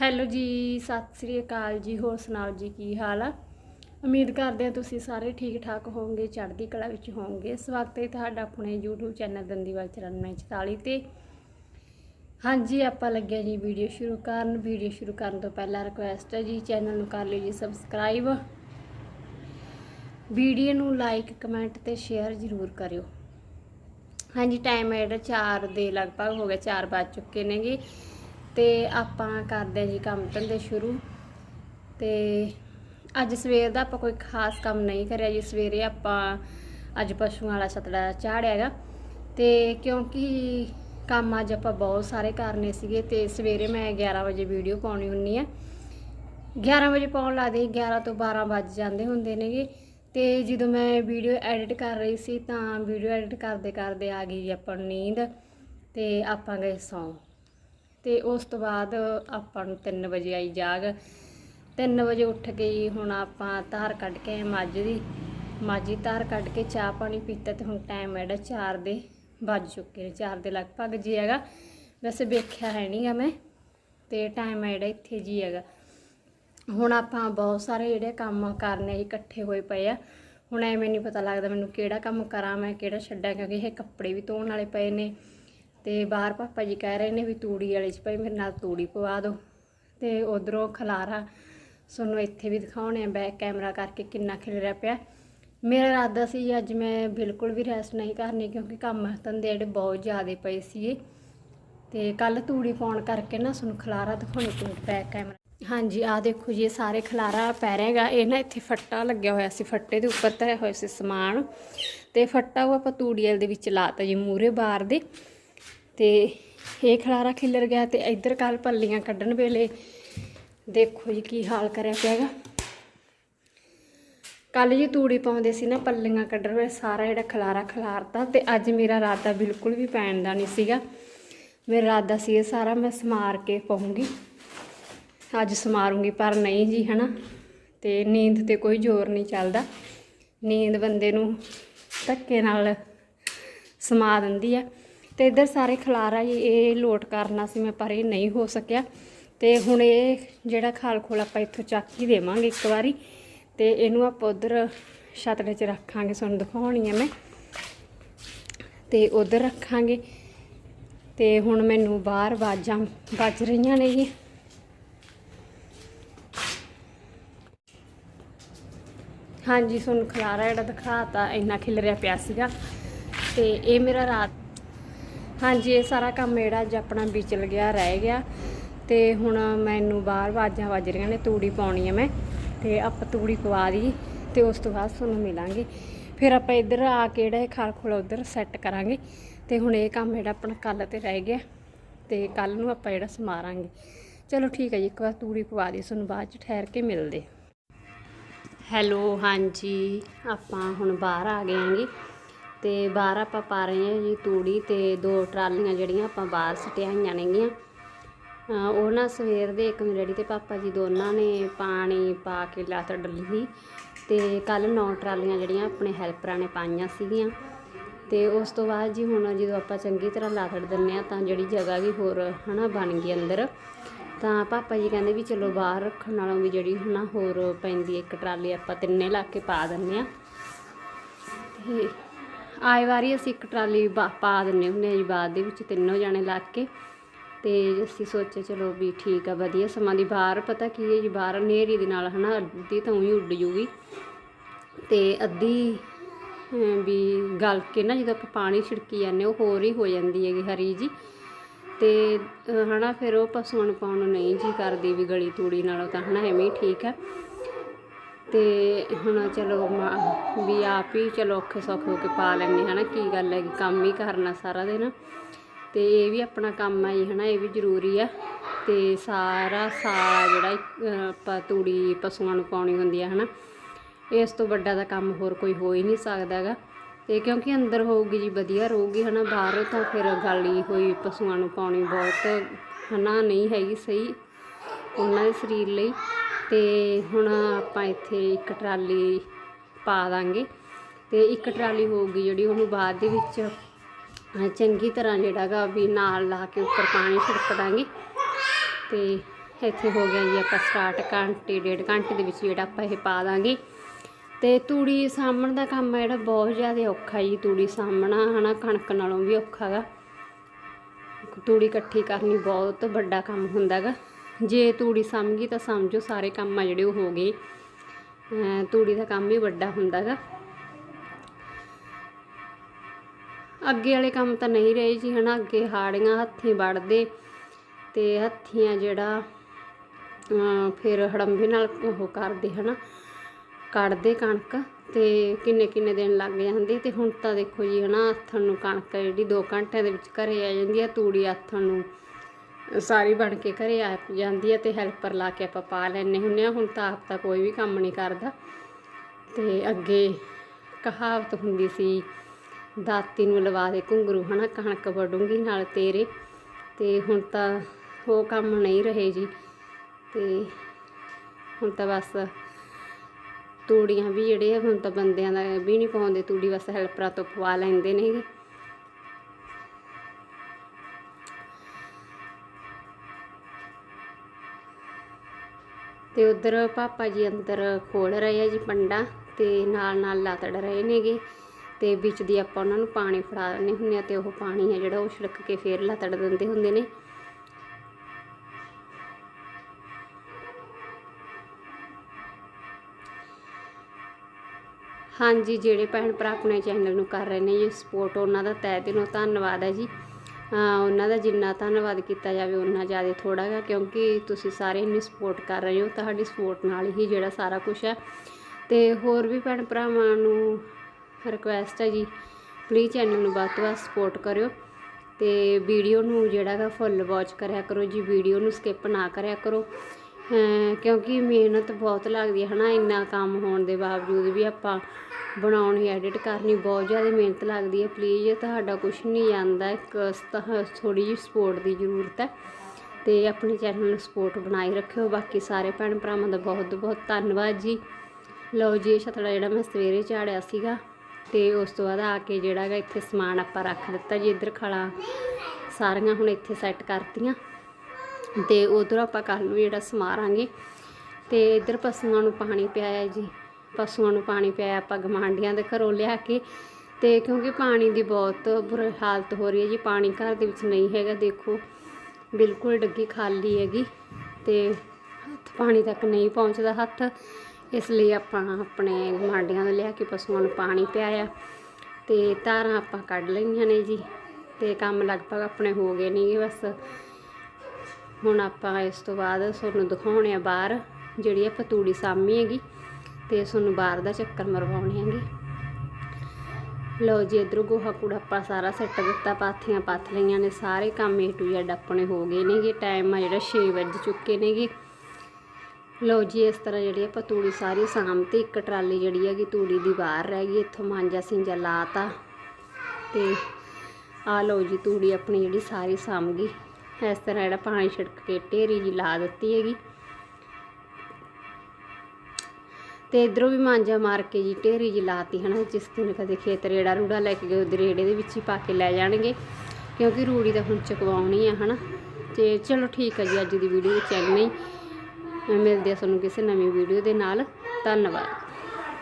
Hello ਜੀ, ਸਤਿ ਸ੍ਰੀ ਅਕਾਲ ਜੀ, ਹੋਰ ਸੁਣਾਓ ਜੀ, ਕੀ ਹਾਲ ਆ? ਉਮੀਦ ਕਰਦੇ ਹਾਂ ਤੁਸੀਂ ਸਾਰੇ ਠੀਕ ਠਾਕ ਹੋਵੋਗੇ, ਚੜ੍ਹਦੀ ਕਲਾ ਵਿੱਚ ਹੋਵੋਗੇ। ਸਵਾਗਤ ਹੈ ਤੁਹਾਡਾ ਆਪਣੇ YouTube ਚੈਨਲ ਦੰਦੀਵਾਲ 9444 ਤੇ। ਹਾਂਜੀ, ਆਪਾਂ ਲੱਗਿਆ ਜੀ ਵੀਡੀਓ ਸ਼ੁਰੂ ਕਰਨ। ਵੀਡੀਓ ਸ਼ੁਰੂ ਕਰਨ ਤੋਂ ਪਹਿਲਾਂ ਰਿਕੁਐਸਟ ਹੈ ਜੀ, ਚੈਨਲ ਨੂੰ ਕਰ ਲਿਓ ਜੀ ਸਬਸਕ੍ਰਾਈਬ ਵੀਡੀਓ ਨੂੰ ਲਾਈਕ ਕਮੈਂਟ ਤੇ ਸ਼ੇਅਰ ਜ਼ਰੂਰ ਕਰਿਓ। ਹਾਂਜੀ ਟਾਈਮ ਹੈ ਜਿਹੜਾ 4 ਦੇ ਲਗਭਗ ਹੋ ਗਿਆ 4 ਵੱਜ ਚੁੱਕੇ ਨੇਗੇ। ਤੇ ਆਪਾਂ ਕਰਦੇ ਹਾਂ ਜੀ ਕੰਮ ਧੰਦੇ ਸ਼ੁਰੂ। ਤੇ ਅੱਜ ਸਵੇਰ ਦਾ ਆਪਾਂ ਕੋਈ ਖਾਸ ਕੰਮ ਨਹੀਂ ਕਰਿਆ ਜੀ। ਸਵੇਰੇ ਆਪਾਂ ਅੱਜ ਪਸ਼ੂਆਂ ਵਾਲਾ ਛਤੜਾ ਚਾੜਿਆ ਹੈਗਾ। ਤੇ ਕਿਉਂਕਿ ਕੰਮ ਅੱਜ ਆਪਾਂ ਬਹੁਤ ਸਾਰੇ ਕਰਨੇ ਸੀਗੇ ਤੇ ਸਵੇਰੇ ਮੈਂ 11 ਵਜੇ ਵੀਡੀਓ ਪਾਉਣੀ ਹੁੰਨੀ ਆ। 11 ਵਜੇ ਪਾਉਣ ਲੱਗਦੇ 11 ਤੋਂ 12 ਵੱਜ ਜਾਂਦੇ ਹੁੰਦੇ ਨੇਗੇ। ਤੇ ਜਦੋਂ ਮੈਂ ਵੀਡੀਓ ਐਡਿਟ ਕਰ ਰਹੀ ਸੀ ਤਾਂ ਵੀਡੀਓ ਐਡਿਟ ਕਰਦੇ ਕਰਦੇ ਆ ਗਈ ਜੀ ਆਪਾਂ ਨੂੰ ਨੀਂਦ ਤੇ ਆਪਾਂ ਗਏ ਸੌਂ। ਤੇ ਉਸ ਤੋਂ ਬਾਅਦ ਆਪਾਂ ਨੂੰ 3 ਵਜੇ ਆਈ ਜਾਗ। 3 ਵਜੇ ਉੱਠ ਕੇ ਜੀ ਹੁਣ ਆਪਾਂ ਧਾਰ ਕੱਢ ਕੇ ਆਏ ਮੱਝ ਦੀ। ਮਾਝੀ ਧਾਰ ਕੱਢ ਕੇ ਚਾਹ ਪਾਣੀ ਪੀਤਾ ਤੇ ਹੁਣ ਟਾਈਮ ਹੈ ਜਿਹੜਾ 4 ਦੇ ਵੱਜ ਚੁੱਕੇ ਨੇ 4 ਦੇ ਲਗਭਗ ਜੀ ਹੈਗਾ। ਵੈਸੇ ਵੇਖਿਆ ਹੈ ਨਹੀਂਗਾ ਮੈਂ, ਤੇ ਟਾਈਮ ਹੈ ਜਿਹੜਾ ਇੱਥੇ ਜੀ ਹੈਗਾ। ਹੁਣ ਆਪਾਂ ਬਹੁਤ ਸਾਰੇ ਜਿਹੜੇ ਕੰਮ ਕਰਨੇ ਇਕੱਠੇ ਹੋਏ ਪਏ ਆ। ਹੁਣ ਐਵੇਂ ਨਹੀਂ ਪਤਾ ਲੱਗਦਾ ਮੈਨੂੰ ਕਿਹੜਾ ਕੰਮ ਕਰਾਂ, ਮੈਂ ਕਿਹੜਾ ਛੱਡਾਂ, ਕਿਉਂਕਿ ਇਹ ਕੱਪੜੇ ਵੀ ਧੋਣ ਵਾਲੇ ਪਏ ਨੇ। ਤੇ ਬਾਹਰ ਪਾਪਾ ਜੀ ਕਹਿ ਰਹੇ ਨੇ ਵੀ ਤੂੜੀ ਵਾਲੇ 'ਚ ਭਾਈ ਮੇਰੇ ਨਾਲ ਤੂੜੀ ਪਵਾ ਦਿਓ ਤੇ ਉਧਰੋਂ ਖਲਾਰਾ ਤੁਹਾਨੂੰ ਇੱਥੇ ਵੀ ਦਿਖਾਉਣੇ ਆ, ਬੈਕ ਕੈਮਰਾ ਕਰਕੇ ਕਿੰਨਾ ਖਿਲਰਿਆ ਪਿਆ। ਮੇਰਾ ਇਰਾਦਾ ਸੀ ਜੀ, ਅੱਜ ਮੈਂ ਬਿਲਕੁਲ ਵੀ ਰੈਸਟ ਨਹੀਂ ਕਰਨੀ ਕਿਉਂਕਿ ਕੰਮ ਧੰਦੇ ਜਿਹੜੇ ਬਹੁਤ ਜ਼ਿਆਦੇ ਪਏ ਸੀਗੇ। ਤੇ ਕੱਲ ਤੂੜੀ ਪਾਉਣ ਕਰਕੇ ਨਾ ਤੁਹਾਨੂੰ ਖਲਾਰਾ ਦਿਖਾਉਣੇ ਪਈ ਬੈਕ ਕੈਮਰਾ। ਹਾਂਜੀ ਆ ਦੇਖੋ ਜੀ, ਇਹ ਸਾਰੇ ਖਲਾਰਾ ਪੈ ਰਹੇਗਾ ਇਹ ਨਾ ਇੱਥੇ ਫੱਟਾ ਲੱਗਿਆ ਹੋਇਆ ਸੀ, ਫੱਟੇ ਦੇ ਉੱਪਰ ਧਰਿਆ ਹੋਇਆ ਸੀ ਸਮਾਨ। ਤੇ ਫੱਟਾ ਉਹ ਆਪਾਂ ਤੂੜੀਅਲ ਦੇ ਵਿੱਚ ਲਾਤਾ ਜੀ ਮੂਰੇ ਬਾਰ ਦੇ। ਤੇ ਇਹ ਖਲਾਰਾ ਖਿਲਰ ਗਿਆ ਤੇ ਇੱਧਰ ਕੱਲ ਪੱਲੀਆਂ ਕੱਢਣ ਵੇਲੇ ਦੇਖੋ ਜੀ ਕੀ ਹਾਲ ਕਰਿਆ ਪਿਆਗਾ ਕੱਲ ਜੀ ਤੂੜੀ ਪਾਉਂਦੇ ਸੀ ਨਾ ਪੱਲੀਆਂ ਕੱਢਣ ਵੇਲੇ ਸਾਰਾ ਜਿਹੜਾ ਖਲਾਰਾ ਖਲਾਰਤਾ ਤੇ ਅੱਜ ਮੇਰਾ ਇਰਾਦਾ ਬਿਲਕੁਲ ਵੀ ਪੈਣ ਦਾ ਨਹੀਂ ਸੀਗਾ। ਮੇਰਾ ਇਰਾਦਾ ਸੀ ਇਹ ਸਾਰਾ ਮੈਂ ਸਮਾਰ ਕੇ ਪਾਉਂਗੀ। ਅੱਜ ਸਮਾਰੂੰਗੀ ਪਰ ਨਹੀਂ ਜੀ ਹਨਾ ਤੇ ਨੀਂਦ ਤੇ ਕੋਈ ਜ਼ੋਰ ਨਹੀਂ ਚੱਲਦਾ। ਨੀਂਦ ਬੰਦੇ ਨੂੰ ਧੱਕੇ ਨਾਲ ਸਮਾ ਦਿੰਦੀ ਆ। ਤੇ ਇੱਧਰ ਸਾਰੇ ਖਲਾਰਾ ਜੀ ਇਹ ਲੋਟ ਕਰਨਾ ਸੀ ਮੈਂ, ਪਰ ਇਹ ਨਹੀਂ ਹੋ ਸਕਿਆ। ਤੇ ਹੁਣ ਇਹ ਜਿਹੜਾ ਖਾਲ ਖੋਲ ਆਪਾਂ ਇੱਥੋਂ ਚੱਕ ਹੀ ਦੇਵਾਂਗੇ ਇੱਕ ਵਾਰੀ। ਤੇ ਇਹਨੂੰ ਆਪਾਂ ਉਧਰ ਛਤੜੇ 'ਚ ਰੱਖਾਂਗੇ, ਤੁਹਾਨੂੰ ਦਿਖਾਉਣੀ ਆ ਮੈਂ। ਤੇ ਉਧਰ ਰੱਖਾਂਗੇ। ਤੇ ਹੁਣ ਮੈਨੂੰ ਬਾਹਰ ਬਾਜਾਂ ਵੱਜ ਰਹੀਆਂ ਨੇ ਜੀ। ਹਾਂਜੀ, ਤੁਹਾਨੂੰ ਖਲਾਰਾ ਜਿਹੜਾ ਦਿਖਾਤਾ, ਇੰਨਾ ਖਿਲਰਿਆ ਪਿਆ ਸੀਗਾ। ਤੇ ਇਹ ਮੇਰਾ ਰਾਤ ਹਾਂਜੀ, ਇਹ ਸਾਰਾ ਕੰਮ ਜਿਹੜਾ ਅੱਜ ਆਪਣਾ ਵਿਚਲ ਗਿਆ, ਰਹਿ ਗਿਆ ਤੇ ਹੁਣ ਮੈਨੂੰ ਬਾਹਰ ਵਾਜਾਂ ਵੱਜ ਰਹੀਆਂ ਨੇ, ਤੂੜੀ ਪਾਉਣੀ ਹੈ ਮੈਂ ਤੇ ਆਪਾਂ ਤੂੜੀ ਪਵਾ ਦੀ ਤੇ ਉਸ ਤੋਂ ਬਾਅਦ ਤੁਹਾਨੂੰ ਮਿਲਾਂਗੇ। ਫਿਰ ਆਪਾਂ ਇੱਧਰ ਆ ਕੇ ਜਿਹੜਾ ਇਹ ਖਾਲ ਖੋਲ ਉਧਰ ਸੈੱਟ ਕਰਾਂਗੇ ਤੇ ਹੁਣ ਇਹ ਕੰਮ ਜਿਹੜਾ ਆਪਣਾ ਕੱਲ ਤੇ ਰਹਿ ਗਿਆ ਤੇ ਕੱਲ ਨੂੰ ਆਪਾਂ ਜਿਹੜਾ ਸਮਾਰਾਂਗੇ। ਚਲੋ ਠੀਕ ਹੈ ਜੀ, ਇੱਕ ਵਾਰ ਤੂੜੀ ਪਵਾ ਦੀ ਤੁਹਾਨੂੰ ਬਾਅਦ ਚ ਠਹਿਰ ਕੇ ਮਿਲਦੇ। ਹੈਲੋ, ਹਾਂਜੀ, ਆਪਾਂ ਹੁਣ ਬਾਹਰ ਆ ਗਏ ਆਂਗੇ ਤੇ ਬਾਹਰ ਆਪਾਂ ਪਾ ਰਹੇ ਹਾਂ ਜੀ ਤੂੜੀ ਤੇ ਦੋ ਟਰਾਲੀਆਂ ਜਿਹੜੀਆਂ ਆਪਾਂ ਬਾਹਰ ਸਟਿਆਈਆਂ ਨੇਗੀਆਂ। ਉਹ ਨਾ ਸਵੇਰ ਦੇ ਇੱਕ ਮੇਰੇ ਡੈਡੀ ਤੇ ਪਾਪਾ ਜੀ ਦੋਨਾਂ ਨੇ ਪਾਣੀ ਪਾ ਕੇ ਲੱਤ ਡੱਲੀ ਸੀ ਤੇ ਕੱਲ ਨੌ ਟਰਾਲੀਆਂ ਜਿਹੜੀਆਂ ਆਪਣੇ ਹੈਲਪਰਾਂ ਨੇ ਪਾਈਆਂ ਸੀਗੀਆਂ। ਤੇ ਉਸ ਤੋਂ ਬਾਅਦ ਜੀ ਹੁਣ ਜਦੋਂ ਆਪਾਂ ਚੰਗੀ ਤਰ੍ਹਾਂ ਲਾਤੜ ਦਿੰਨੇ ਆ ਤਾਂ ਜਿਹੜੀ ਜਗ੍ਹਾ ਵੀ ਹੋਰ ਹਨਾ ਬਣ ਗਈ ਅੰਦਰ, ਤਾਂ ਪਾਪਾ ਜੀ ਕਹਿੰਦੇ ਵੀ ਚਲੋ ਬਾਹਰ ਰੱਖਣ ਨਾਲੋਂ ਵੀ ਜਿਹੜੀ ਹਨਾ ਹੋਰ ਪੈਂਦੀ ਇੱਕ ਟਰਾਲੀ ਆਪਾਂ ਤਿੰਨੇ ਲਾ ਕੇ ਪਾ ਦਿੰਨੇ ਆ। ਤੇ ਆਏ ਵਾਰੀ ਅਸੀਂ ਇੱਕ ਟਰਾਲੀ ਬਾ- ਪਾ ਦਿੰਨੇ ਹੁੰਦੇ ਆ ਜੀ ਬਾਅਦ ਦੇ ਵਿੱਚ ਤਿੰਨੋਂ ਜਾਣੇ ਲੱਗ ਕੇ। ਤੇ ਅਸੀਂ ਸੋਚਿਆ ਚਲੋ ਵੀ ਠੀਕ ਆ ਵਧੀਆ ਸਮਾਂ ਦੀ ਬਾਹਰ ਪਤਾ ਕੀ ਹੈ ਜੀ ਬਾਹਰ ਹਨੇਰੀ ਦੇ ਨਾਲ ਹਨਾ ਅੱਧੀ ਤਾਂ ਉਹੀ ਉੱਡ ਜੂਗੀ। ਤੇ ਅੱਧੀ ਵੀ ਗਲ ਕੇ ਨਾ ਜਦੋਂ ਆਪਾਂ ਪਾਣੀ ਛਿੜਕੀ ਜਾਂਦੇ ਉਹ ਹੋਰ ਹੀ ਹੋ ਜਾਂਦੀ ਹੈਗੀ ਹਰੀ ਜੀ। ਤੇ ਅ, ਹਨਾ ਫਿਰ ਉਹ ਪਸ਼ੂਆਂ ਨੂੰ ਪਾਉਣ ਨੂੰ ਨਹੀਂ ਜੀ ਕਰਦੀ ਵੀ ਗਲੀ ਤੂੜੀ ਨਾਲੋਂ ਤਾਂ ਹਨਾ ਐਵੇਂ ਹੀ ਠੀਕ ਆ। ਤੇ ਹੁਣ ਚਲੋ ਮਾ- ਵੀ ਆਪ ਹੀ ਚਲੋ ਔਖੇ ਸੌਖੇ ਹੋ ਕੇ ਪਾ ਲੈਂਦੇ ਹੈ ਨਾ ਕੀ ਗੱਲ ਹੈ ਕਿ ਕੰਮ ਹੀ ਕਰਨਾ ਸਾਰਾ ਦਿਨ। ਅਤੇ ਇਹ ਵੀ ਆਪਣਾ ਕੰਮ ਹੈ ਜੀ ਹੈ ਨਾ ਇਹ ਵੀ ਜ਼ਰੂਰੀ ਆ। ਅਤੇ ਸਾਰਾ ਸਾਲ ਜਿਹੜਾ ਆਪਾਂ ਤੂੜੀ ਪਸ਼ੂਆਂ ਨੂੰ ਪਾਉਣੀ ਹੁੰਦੀ ਆ ਨਾ ਇਸ ਤੋਂ ਵੱਡਾ ਦਾ ਕੰਮ ਹੋਰ ਕੋਈ ਹੋ ਹੀ ਨਹੀਂ ਸਕਦਾ ਹੈਗਾ। ਤੇ ਕਿਉਂਕਿ ਅੰਦਰ ਹੋਊਗੀ ਜੀ, ਵਧੀਆ ਰਹੂਗੀ ਹਨਾ, ਬਾਹਰੋਂ ਤਾਂ ਫਿਰ ਗਾਲੀ ਹੋਈ ਪਸ਼ੂਆਂ ਨੂੰ ਪਾਉਣੀ ਬਹੁਤ ਹਨਾ, ਨਹੀਂ ਹੈਗੀ ਸਹੀ। ਉਹਨਾਂ ਦੇ ਸਰੀਰ ਲਈ। ਤੇ ਹੁਣ ਆਪਾਂ ਇੱਥੇ ਇੱਕ ਟਰਾਲੀ ਪਾ ਦਾਂਗੇ। ਤੇ ਇੱਕ ਟਰਾਲੀ ਹੋਊਗੀ ਜਿਹੜੀ ਉਹਨੂੰ ਬਾਅਦ ਦੇ ਵਿੱਚ ਚੰਗੀ ਤਰ੍ਹਾਂ ਜਿਹੜਾ ਗਾ ਵੀ ਨਾਲ ਲਾ ਕੇ ਉੱਪਰ ਪਾਣੀ ਛਿੜਕ ਦਾਂਗੇ। ਤੇ ਇੱਥੇ ਹੋ ਗਿਆ ਜੀ ਆਪਾਂ ਸਟਾਰਟ ਘੰਟੇ, ਡੇਢ ਘੰਟੇ ਦੇ ਵਿੱਚ ਜਿਹੜਾ ਆਪਾਂ ਇਹ ਪਾ ਦਾਂਗੇ। ਤੇ ਤੂੜੀ ਸਾਂਭਣ ਦਾ ਕੰਮ ਹੈ ਜਿਹੜਾ ਬਹੁਤ ਜ਼ਿਆਦਾ ਔਖਾ ਜੀ, ਤੂੜੀ ਸਾਂਭਣਾ ਹਨਾ, ਕਣਕ ਨਾਲੋਂ ਵੀ ਔਖਾ ਗਾ। ਤੂੜੀ ਇਕੱਠੀ ਕਰਨੀ ਬਹੁਤ ਵੱਡਾ ਕੰਮ ਹੁੰਦਾ ਗਾ ਜੇ ਤੂੜੀ ਸਾਂਭ ਗਈ ਤਾਂ ਸਮਝੋ ਸਾਰੇ ਕੰਮ ਆ ਜਿਹੜੇ ਉਹ ਹੋ ਗਏ। ਅਮ ਤੂੜੀ ਦਾ ਕੰਮ ਵੀ ਵੱਡਾ ਹੁੰਦਾ ਗਾ। ਅੱਗੇ ਵਾਲੇ ਕੰਮ ਤਾਂ ਨਹੀਂ ਰਹੇ ਜੀ ਹਨਾ, ਅੱਗੇ ਹਾੜੀਆਂ ਹੱਥੀਂ ਵੜਦੇ ਤੇ ਹੱਥੀਆਂ ਜਿਹੜਾ ਅਮ ਫਿਰ ਹੜੰਬੇ ਨਾਲ ਉਹ ਕਰਦੇ ਹਨਾ, ਕੱਢਦੇ ਕਣਕ ਤੇ ਕਿੰਨੇ ਕਿੰਨੇ ਦਿਨ ਲੱਗ ਜਾਂਦੇ ਤੇ ਹੁਣ ਤਾਂ ਦੇਖੋ ਜੀ ਹਨਾ, ਆਥਣ ਨੂੰ ਕਣਕ ਜਿਹੜੀ 2 ਘੰਟਿਆਂ ਦੇ ਵਿੱਚ ਘਰੇ ਆ ਜਾਂਦੀ ਹੈ ਤੂੜੀ ਆਥਣ ਨੂੰ ਸਾਰੀ ਬਣ ਕੇ ਘਰੇ ਆ ਜਾਂਦੀ ਹੈ ਤੇ ਹੈਲਪਰ ਲਾ ਕੇ ਆਪਾਂ ਪਾ ਲੈਣੇ ਹੁੰਨੇ ਆ। ਹੁਣ ਤਾਂ ਆਪ ਤਾਂ ਕੋਈ ਵੀ ਕੰਮ ਨਹੀਂ ਕਰਦਾ। ਤੇ ਅੱਗੇ ਕਹਾਵਤ ਹੁੰਦੀ ਸੀ, ਦਾਤੀ ਨੂੰ ਲਵਾ ਦੇ ਘੁੰਗਰੂ ਹਨਾ ਕਣਕ ਵਡੂੰਗੀ ਨਾਲ ਤੇਰੇ। ਤੇ ਹੁਣ ਤਾਂ ਉਹ ਕੰਮ ਨਹੀਂ ਰਹੇ ਜੀ। ਤੇ ਹੁਣ ਤਾਂ ਬਸ ਤੂੜੀਆਂ ਵੀ ਜਿਹੜੇ ਹੁਣ ਤਾਂ ਬੰਦਿਆਂ ਦਾ ਵੀ ਨਹੀਂ ਪਾਉਂਦੇ। ਤੂੜੀ ਬਸ ਹੈਲਪਰਾਂ ਤੋਂ ਪਵਾ ਲੈਂਦੇ ਨੇਗੇ। ਤੇ ਉਧਰ ਪਾਪਾ ਜੀ ਅੰਦਰ ਖੋਲ ਰਹੇ ਆ ਜੀ ਪੰਡਾ ਤੇ ਨਾਲ ਨਾਲ ਲਾਤੜ ਰਹੇ ਨੇਗੇ ਤੇ ਵਿੱਚ ਦੀ ਆਪਾਂ ਉਹਨਾਂ ਨੂੰ ਪਾਣੀ ਫੜਾ ਦਿੰਦੇ ਹੁੰਦੇ ਆ ਤੇ ਉਹ ਪਾਣੀ ਹੈ ਜਿਹੜਾ ਉਹ ਛਿੜਕ ਕੇ ਫੇਰ ਲਾਤੜ ਦਿੰਦੇ ਹੁੰਦੇ ਨੇ। ਹਾਂਜੀ, ਜਿਹੜੇ ਭੈਣ ਭਰਾ ਆਪਣੇ ਚੈਨਲ ਨੂੰ ਕਰ ਰਹੇ ਨੇ ਜੀ ਸਪੋਰਟ ਉਹਨਾਂ ਦਾ ਤਹਿ ਦਿਲੋਂ ਧੰਨਵਾਦ ਹੈ ਜੀ। ਉਹਨਾਂ ਦਾ ਜਿੰਨਾ ਧੰਨਵਾਦ ਕੀਤਾ ਜਾਵੇ ਉਹਨਾਂ ਜ਼ਿਆਦਾ ਥੋੜਾ ਗਾ, ਕਿਉਂਕਿ ਤੁਸੀਂ ਸਾਰੇ ਇੰਨੀ ਸਪੋਰਟ ਕਰ ਰਹੇ ਹੋ, ਤੁਹਾਡੀ ਸਪੋਰਟ ਨਾਲ ਹੀ ਜਿਹੜਾ ਸਾਰਾ ਕੁਝ ਹੈ। ਤੇ ਹੋਰ ਵੀ ਭੈਣ ਭਰਾਵਾਂ ਨੂੰ ਰਿਕੁਐਸਟ ਹੈ ਜੀ ਪਲੀਜ਼ ਚੈਨਲ ਨੂੰ ਵੱਧ ਤੋਂ ਵੱਧ ਸਪੋਰਟ ਕਰਿਓ। ਤੇ ਵੀਡੀਓ ਨੂੰ ਜਿਹੜਾ ਗਾ ਫੁੱਲ ਵਾਚ ਕਰਿਆ ਕਰੋ ਜੀ ਵੀਡੀਓ ਨੂੰ ਸਕਿਪ ਨਾ ਕਰਿਆ ਕਰੋ। ਕਿਉਂਕਿ ਮਿਹਨਤ ਬਹੁਤ ਲੱਗਦੀ ਹੈ ਨਾ ਇੰਨਾ ਕੰਮ ਹੋਣ ਦੇ ਬਾਵਜੂਦ ਵੀ ਆਪਾਂ ਬਣਾਉਣੀ ਐਡਿਟ ਕਰਨੀ ਬਹੁਤ ਜ਼ਿਆਦਾ ਮਿਹਨਤ ਲੱਗਦੀ ਹੈ। ਪਲੀਜ਼ ਤੁਹਾਡਾ ਕੁਝ ਨਹੀਂ ਜਾਂਦਾ ਇੱਕ ਥੋੜੀ ਜਿਹੀ ਸਪੋਰਟ ਦੀ ਜ਼ਰੂਰਤ ਹੈ। ਤੇ ਆਪਣੇ ਚੈਨਲ ਨੂੰ ਸਪੋਰਟ ਬਣਾਈ ਰੱਖਿਓ। ਬਾਕੀ ਸਾਰੇ ਭੈਣ ਭਰਾਵਾਂ ਦਾ ਬਹੁਤ ਬਹੁਤ ਧੰਨਵਾਦ ਜੀ। ਲਓ ਜੀ, ਇਹ ਛਤੜਾ ਜਿਹੜਾ ਮੈਂ ਸਵੇਰੇ ਝਾੜਿਆ ਸੀਗਾ। ਤੇ ਉਸ ਤੋਂ ਬਾਅਦ ਆ ਕੇ ਜਿਹੜਾ ਗਾ ਇੱਥੇ ਸਮਾਨ ਆਪਾਂ ਰੱਖ ਦਿੱਤਾ ਜੀ, ਇੱਧਰ ਖਲਾ ਸਾਰੀਆਂ ਹੁਣ ਇੱਥੇ ਸੈੱਟ ਕਰਤੀਆਂ। ਤੇ ਉਧਰ ਆਪਾਂ ਕੱਲ ਨੂੰ ਜਿਹੜਾ ਸਮਾਰਾਂਗੇ। ਤੇ ਇੱਧਰ ਪਸ਼ੂਆਂ ਨੂੰ ਪਾਣੀ ਪਿਆਇਆ ਜੀ। ਪਸ਼ੂਆਂ ਨੂੰ ਪਾਣੀ ਪਿਆਇਆ, ਆਪਾਂ ਗਮਾਂਡੀਆਂ ਦੇ ਘਰੋਂ ਲਿਆ ਕੇ। ਤੇ ਕਿਉਂਕਿ ਪਾਣੀ ਦੀ ਬਹੁਤ ਬੁਰੀ ਹਾਲਤ ਹੋ ਰਹੀ ਹੈ ਜੀ, ਪਾਣੀ ਘਰ ਦੇ ਵਿੱਚ ਨਹੀਂ ਹੈਗਾ, ਦੇਖੋ। ਬਿਲਕੁਲ ਡੱਗੀ ਖਾਲੀ ਹੈਗੀ ਤੇ ਹੱਥ ਪਾਣੀ ਤੱਕ ਨਹੀਂ ਪਹੁੰਚਦਾ ਹੱਥ। ਇਸ ਲਈ ਆਪਾਂ ਆਪਣੇ ਗਮਾਂਡੀਆਂ ਤੋਂ ਲਿਆ ਕੇ ਪਸ਼ੂਆਂ ਨੂੰ ਪਾਣੀ ਪਿਆਇਆ। ਤੇ ਧਾਰਾਂ ਆਪਾਂ ਕੱਢ ਲਈਆਂ ਨੇ ਜੀ। ਤੇ ਕੰਮ ਲਗਭਗ ਆਪਣੇ ਹੋ ਗਏ ਨੇ ਬਸ। ਹੁਣ ਆਪਾਂ ਇਸ ਤੋਂ ਬਾਅਦ ਤੁਹਾਨੂੰ ਦਿਖਾਉਣੇ ਆ ਬਾਹਰ ਜਿਹੜੀ ਆ ਪਤੂੜੀ ਸਾਮੀ ਹੈਗੀ ਤੇ ਤੁਹਾਨੂੰ ਬਾਹਰ ਦਾ ਚੱਕਰ ਮਰਵਾਉਣੇ ਹੈਗੇ। ਲਓ ਜੀ, ਇਧਰੋਂ ਗੋਹਾ ਕੂੜਾ ਆਪਾਂ ਸਾਰਾ ਸੈੱਟ ਦਿੱਤਾ, ਪਾਥੀਆਂ ਪਾਥ ਲਈਆਂ ਨੇ, ਸਾਰੇ ਕੰਮ ਏ ਟੂ ਜ਼ੈਡ ਆਪਣੇ ਹੋ ਗਏ ਨੇਗੇ ਟਾਈਮ ਆ ਜਿਹੜਾ 6 ਵੱਜ ਚੁੱਕੇ ਨੇਗੇ। ਲਓ ਜੀ, ਇਸ ਤਰ੍ਹਾਂ ਜਿਹੜੀ ਆਪਾਂ ਤੂੜੀ ਸਾਰੀ ਸਾਂਭ ਤੇ ਇੱਕ ਟਰਾਲੀ ਜਿਹੜੀ ਹੈਗੀ ਤੂੜੀ ਦੀ ਬਾਹਰ ਰਹਿ ਗਈ, ਇੱਥੋਂ ਮਾਂਜਾ ਸਿੰਜਾ ਲਾਤਾ ਤੇ ਆ ਲਓ ਜੀ, ਤੂੜੀ ਆਪਣੀ ਜਿਹੜੀ ਸਾਰੀ ਸਾਂਭ ਗਈ। ਇਸ ਤਰ੍ਹਾਂ ਜਿਹੜਾ ਪਾਣੀ ਛਿੜਕ ਕੇ ਢੇਰੀ ਜੀ ਲਾ ਦਿੱਤੀ ਹੈਗੀ। ਤੇ ਇਧਰੋਂ ਵੀ ਮਾਂਜਾ ਮਾਰ ਕੇ ਜੀ ਢੇਰੀ ਜੀ ਲਾਤੀ ਹਨਾ, ਜਿਸ ਦਿਨ ਕਦੇ ਖੇਤ ਰੇੜਾ ਰੂੜਾ ਲੈ ਕੇ ਗਏ, ਉਹਦੇ ਰੇੜੇ ਦੇ ਵਿੱਚ ਹੀ ਪਾ ਕੇ ਲੈ ਜਾਣਗੇ, ਕਿਉਂਕਿ ਰੂੜੀ ਤਾਂ ਹੁਣ ਚਕਵਾਉਣੀ ਆ ਹਨਾ। ਤੇ ਚਲੋ ਠੀਕ ਹੈ ਜੀ, ਅੱਜ ਦੀ ਵੀਡੀਓ ਵਿੱਚ ਇੰਨਾ ਹੀ। ਮਿਲਦੇ ਆ ਤੁਹਾਨੂੰ ਕਿਸੇ ਨਵੀਂ ਵੀਡੀਓ ਦੇ ਨਾਲ। ਧੰਨਵਾਦ।